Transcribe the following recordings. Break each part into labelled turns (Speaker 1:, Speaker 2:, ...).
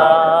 Speaker 1: Allah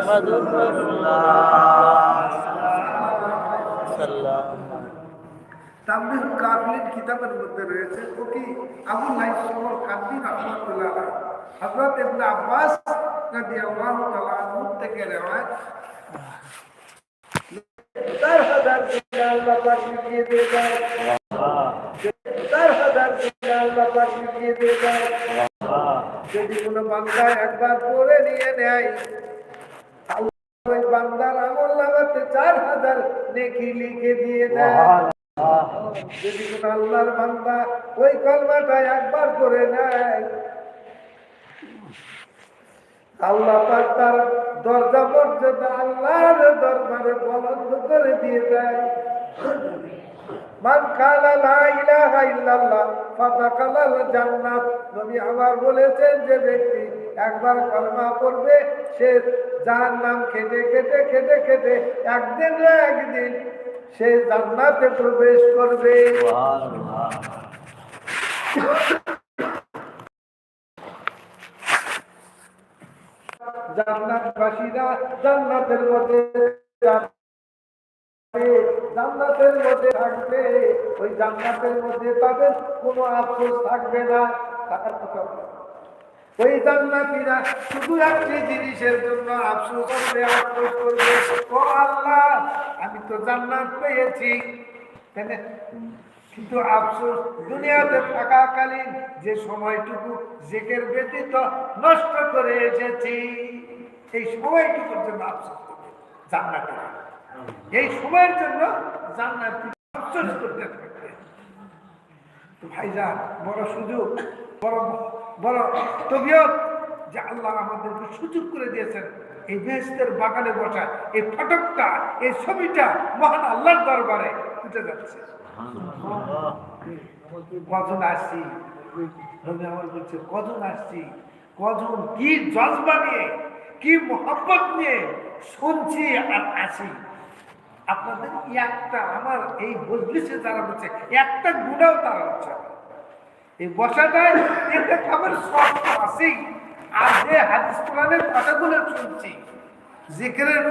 Speaker 1: Sallallahu
Speaker 2: তামবিহুল কাফিলিন কিতাবের মধ্যে রয়েছে, ও কি আবু লাইস সবর কান্দি রহমাতুল্লাহ হযরত ইবনে আব্বাস রাদিয়াল্লাহু তাআলা আনহু থেকে রওয়ায়াত চার হাজার আল্লাহ পাক লিখিয়ে দিয়ে যায় চার হাজার আল্লাহ পাক লিখিয়ে দিয়ে যায় যদি কোনো বান্দা একবার পড়ে নিয়ে নেয় ওই বান্দার আমল নামাতে চার হাজার নেকি লিখে দিয়ে দেয়। যদি কোন আল্লাহর বান্দা ওই কলমাটা একবার করে নেয় আল্লাহ পাক তার দরজা পর্যন্ত আল্লাহর দরবারে বলন্দ করে দিয়ে দেয়। মান কালা লা ইলাহা ইল্লাল্লাহ জান্নাত। বলেছেন যে ব্যক্তি একবার কলমা পড়বে, সে যার নাম খেটে খেটে খেটে খেটে একদিন একদিন সে জান্নাতে প্রবেশ করবে। জান্নাতবাসীরা জান্নাতের মধ্যে জান্নাতের মধ্যে থাকবে, ওই জান্নাতের মধ্যে তাদের কোনো আফসোস থাকবে না ওই জান্নাতীরা শুধু একটি জিনিসের জন্য আফসোস করবে আফসোস করবে, ও আল্লাহ, আমি তো জান্নাত পেয়েছি। কিন্তু আফসোস দুনিয়াতে থাকাকালীন যে সময়টুকু জেকের ব্যতীত নষ্ট করে এসেছি, এই সময়টুকুর জন্য আফসোস করবে জান্নাতে এই সময়ের জন্য জান্নাত আফসোস করতে থাকবে তো ভাইজান বড় সুযোগ বড় বড় তবিয়ত যে আল্লাহ আমাদেরকে সুযোগ করে দিয়েছেন। এই বেহেস্তের বাগানে বসা এই ফটকটা এই ছবিটা মহান আল্লাহর দরবারে উঠে যাচ্ছে। কজন আসছি? নবী আমার বলছে কজন আসছি? কজন কি জজবা নিয়ে কি মোহাম্মত নিয়ে শুনছি আর আসি? আপনাদের একটা আমার এই বজলিসে যারা বলছে একটা গুণাও তারা হচ্ছে এই বসাটায় এতে খাবার সব তো আছেই। আর যে হাদিস কোরআনের কথাগুলো শুনছি, জিকিরের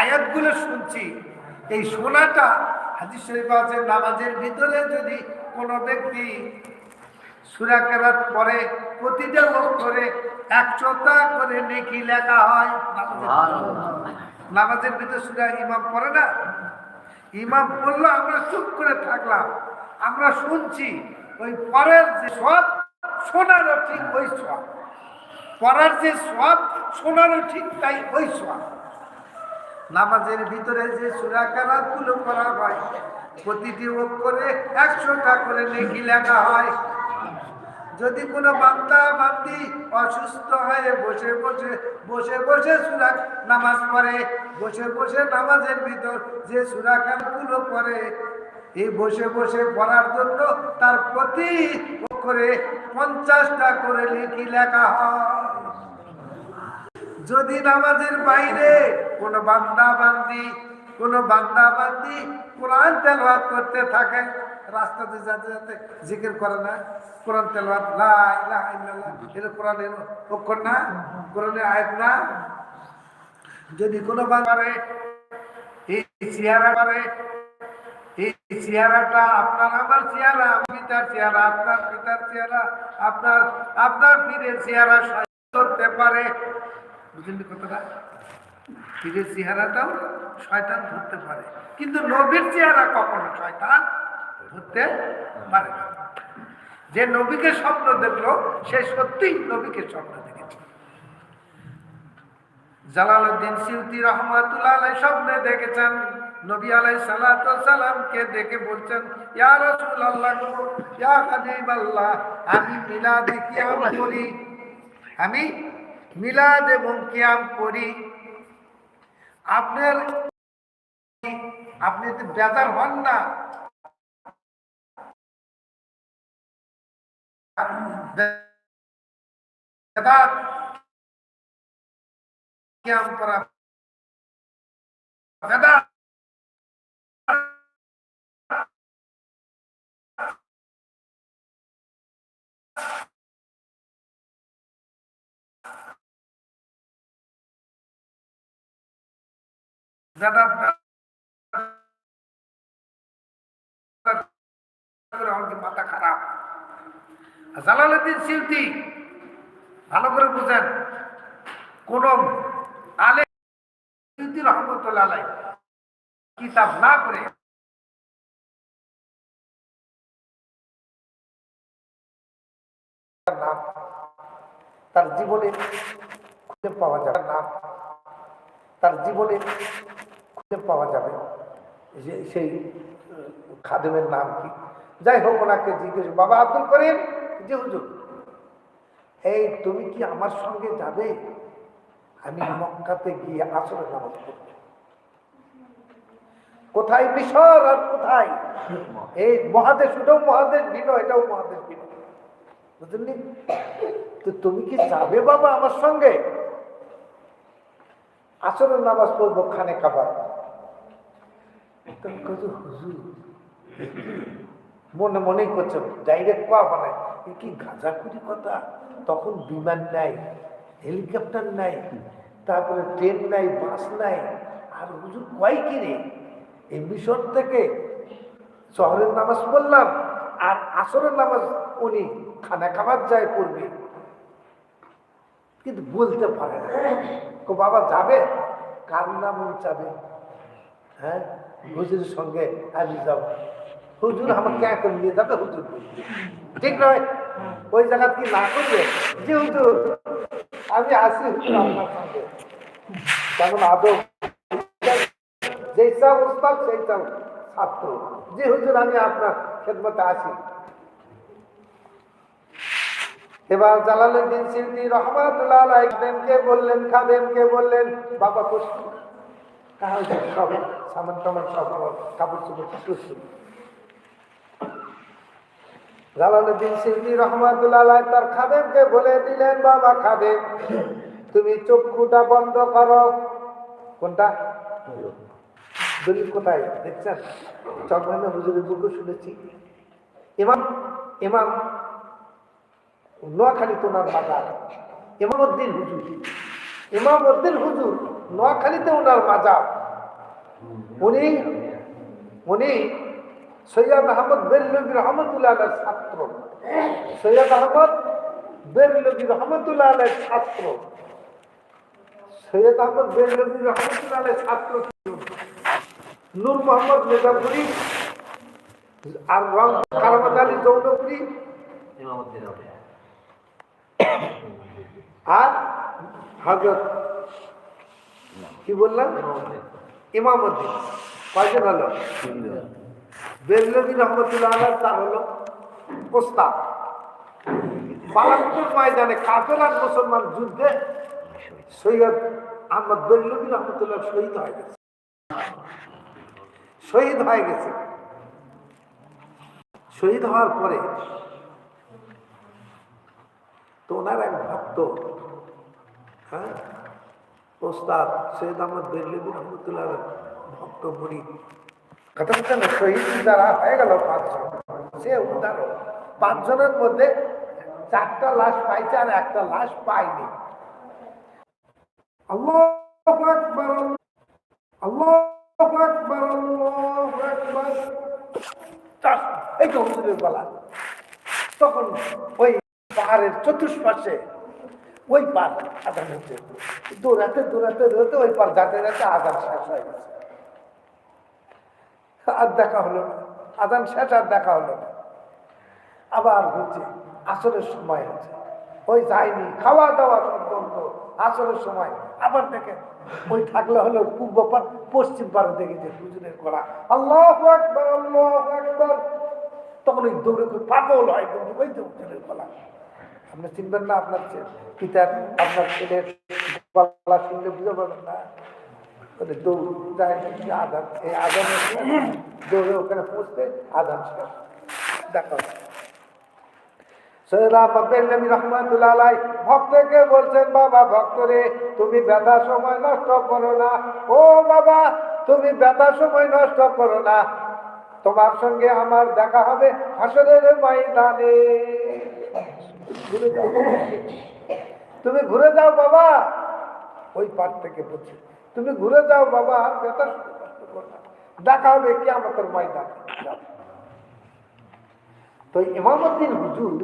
Speaker 2: আয়াতগুলো শুনছি, এই শোনাটা হাদিস শরীফ আছে, নামাজের ভিতরে যদি কোনো ব্যক্তি সুরাকেরাত পরে প্রতিটা লোক করে একশোটা করে নেকি লেখা হয় নামাজের ভিতরে সুরা ইমাম পড়ে না? ইমাম বলল, আমরা চুপ করে থাকলাম। আমরা শুনছি ওই পরের যে সব, শোনারও ঠিক ওই সব। পড়ার যে সব, শোনারও ঠিক তাই ওই সব। নামাজের ভিতরে যে সুরাকারাতগুলো করা হয়, প্রতিটি করে একশোটা করে নেকি লেখা হয়। যদি কোনো বান্দা, বান্দি অসুস্থ হয়ে বসে বসে বসে বসে সুরা নামাজ পড়ে, বসে বসে নামাজের ভিতর যে সুরাকারগুলো পড়ে, এই বসে বসে পড়ার জন্য তার প্রতি করে পঞ্চাশটা করে লিখি লেখা হয়। যদি নামাজের বাইরে কোনো বান্দা, বান্দি কোনো বান্দা বান্দি কোরআন তেলাওয়াত করতে থাকে, রাস্তাতে যাতে যাতে জিকির করে না, কোরআন ইল্লাল্লাহ, এটা কোরআনের অক্ষর না, কোরআনের আয়াত না। যদি কোনো বান্দারে এই চেহারা করে এই চেহারাটা আপনার, আমার চেহারা পিতার চেহারা, আপনার পিতার চেহারা, আপনার আপনার পীরের চেহারা করতে পারে। বুঝলেন কথাটা? পীরের চেহারাটাও শয়তান ধরতে পারে। কিন্তু নবীর চেহারা কখনো শয়তান ধরতে পারে না। যে নবীকে স্বপ্ন দেখল, সে সত্যিই নবীকে স্বপ্ন দেখেছে। জালালউদ্দিন সিউতি রহমাতুল্লাহ আলাই স্বপ্নে দেখেছেন। নবী আলাই সালাতু সালামকে দেখে বলছেন, ইয়া রাসূলুল্লাহ, ইয়া হাবিবাল্লাহ, আমি মিলাদ কিয়াম করি। আমি মিলাদ এবং কিয়াম করি। আপনার আপনি তো বেজার হন না বেদাত আমাদের মাথা খারাপ। জালালউদ্দিন সিলতি ভালো করে বুঝেন, কোন আলে কিতাব না করে তার জীবনে খুঁজে পাওয়া যাবে নাম তার জীবনে খুঁজে পাওয়া যাবে। যে, সেই খাদেমের নাম কি? যাই হোক, ওনাকে জিজ্ঞেস, বাবা আব্দুল করিম? জি, হুজুর। এই, তুমি কি আমার সঙ্গে যাবে? আমি মক্কাতে গিয়ে আসরে নামাজ কোথায়? মিশর আর কোথায়? এই, মহাদেশ, ওটাও মহাদেশ ভিন্ন, এটাও মহাদেশ ভিন্ন। বুঝলি তো তুমি কি যাবে বাবা আমার সঙ্গে? আসরের নামাজ পড়ব খানে কাবার। কত হুজুর, মনে মনেই করছে ডাইরেক্ট কোয়া মানে এ কি গাঁজাখুরি কথা? তখন বিমান নাই হেলিকপ্টার নাই, তারপরে ট্রেন নাই, বাস নাই। আর হুজুর কয় কি রে? এই মিশর থেকে শহরের নামাজ পড়লাম, আর আসরের নামাজ উনি খানা খাবার যায় পড়বে। কিন্তু বলতে পারে না। বাবা, যাবে? কার নাম মন চাবে হ্যাঁ? হুজুরের সঙ্গে আমি যাব। হুজুর আমাকে করে নিয়ে যাবে? হুজুর। ঠিক নয়? ওই জায়গা কি না করবে? যে হুজুর। আমি আসি হুজুর আপনার সঙ্গে। তেমন আদব যেই সব উস্তাদ, সেই সব ছাত্র। যে হুজুর, আমি আপনার খেদমতে আসি এবার জালালউদ্দিন সিন্দি রহমাতুল্লাহ খাদেমকে বললেন খাদেমকে বললেন, বাবা তাহলে সব? সামান টামান সব কাপড় চোপড় প্রস্তুত জালালউদ্দিন সিন্দি রহমাতুল্লাহ তার খাদেমকে বলে দিলেন, বাবা, খাদেম, তুমি চক্ষুটা বন্ধ করো। কোনটা? দলিল কোথায়? দেখছেন? চকবান্ধা হুজুরের বুকে শুনেছি। ইমাম ইমাম নোয়াখালী তোমার মাজার। ইমামউদ্দিন হুজুর। ইমামউদ্দিন হুজুর নোয়াখালীতে ওনার মাজার। উনি উনি সৈয়দ আহমদ বেরলবী রহমতুল্লাহ ছাত্র। সৈয়দ আহমদ বেরলবী রহমতুল্লাহ ছাত্র। সৈয়দ আহমদ বেরলবী রহমতুল্লাহ ছাত্র। নূর মোহাম্মদ মেজাপুরি আর রং কারামত আলী জৌনপুরি আর হজরত কি বললাম? ইমামউদ্দিন কয়জন হলো? বেরলবী রহমতুল্লাহ তার হলো প্রস্তাব পালামপুর ময়দানে কাফের আর মুসলমান যুদ্ধে সৈয়দ আহমদ বেরলবী রহমতুল্লাহ শহীদ হয়ে গেছে। শহীদ হয়ে গেছে। শহীদ হওয়ার পরে তো এক ভক্ত হ্যাঁ? ওস্তাদ সৈয়দ আহমদ বেরলিবি রহমতুল্লাহ ভক্ত মুড়ি কথা বলছেন না, শহীদ যারা হয়ে গেল সে উদাহরণ পাঁচজনের মধ্যে চারটা লাশ পাইছে আর একটা লাশ পায়নি। আল্লাহ আকবার আল্লাহ আকবার আল্লাহ এই তো হুজুরের বেলা তখন ওই পাহাড়ের চতুষ্পাশে, ওই পার আদান হচ্ছে। দৌড়াতে দৌড়াতে দৌড়াতে ওই পার যাতে যাতে আদান শেষ হয়ে গেছে। আর দেখা হলো না। শেষ আর দেখা হলো না। আবার হচ্ছে, আসরের সময় হচ্ছে। ওই যায়নি খাওয়া দাওয়া সব বন্ধ আসরের সময়। আবার দেখে, ওই থাকলে হলো পূর্ব পার, পশ্চিম পারে দেখে যে হুজুরের করা আল্লাহ একবার আল্লাহ একবার তখন ওই দৌড়ে পাগল হয় ওই হুজুরের গলা। আপনি চিনবেন না, আপনার পিতার, আপনার ছেলের গলা শুনলে বুঝতে পারবেন না। ভক্তকে বলছেন, বাবা, ভক্তরে, তুমি ব্যথা সময় নষ্ট করো না। ও বাবা, তুমি ব্যথা সময় নষ্ট করো না। তোমার সঙ্গে আমার দেখা হবে হাসরের ময়দানে। তুমি ঘুরে যাও বাবা। ওই পার থেকে বলছি, তুমি ঘুরে যাও বাবা, আর না। দেখা হবে কি আমাদের ময়দানে। তো ইমামুদ্দিন হুজুর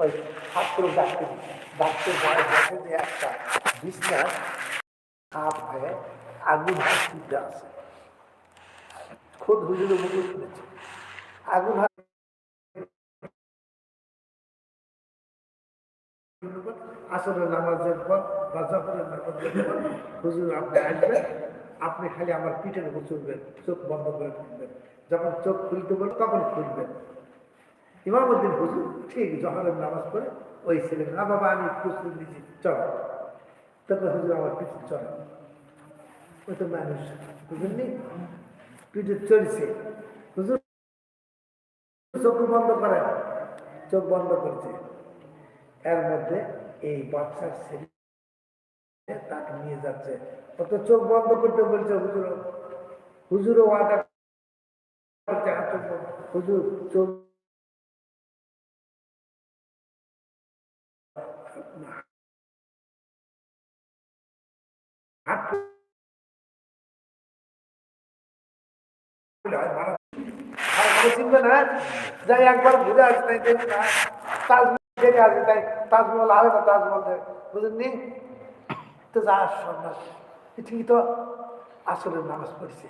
Speaker 2: ওই ছাত্র ডাকতে ডাকতে যায় দেখে যে একটা বিছনা কাপ হয়ে আগুন হাত আসে খুদ হুজুরের মুখে শুনেছে। আগুন আসরের নামাজের পর বা জহরের নামাজের পর হুজুর আপনি আসবেন, আপনি খালি আমার পিঠের উপর চলবেন চোখ বন্ধ করে থাকবেন। যখন চোখ খুলতে বল তখন খুলবেন। ইমামুদ্দিন হুজুর ঠিক জহরের নামাজ পড়ে, ওই ছেলে না বাবা, আমি প্রস্তুত নিচ্ছি চল। তবে হুজুর আমার পিছু চল ওই তো মানুষ বুঝলেননি পিঠে চলছে হুজুর চোখ বন্ধ করে চোখ বন্ধ করছে। এর মধ্যে এই বাচ্চার ছেলে তাকে নিয়ে যাচ্ছে। কত চোখ বন্ধ করতে বলছে হুজুর হুজুরও ওয়াদা করছে হুজুর, চোখ না যাই, একবার ঘুরে আসবে দেখে আসবে তাই তাজমহল না তাজমহল। বুঝলেননি তো যা সন্ন্যাস ঠিকই তো আসলে নামাজ পড়ছে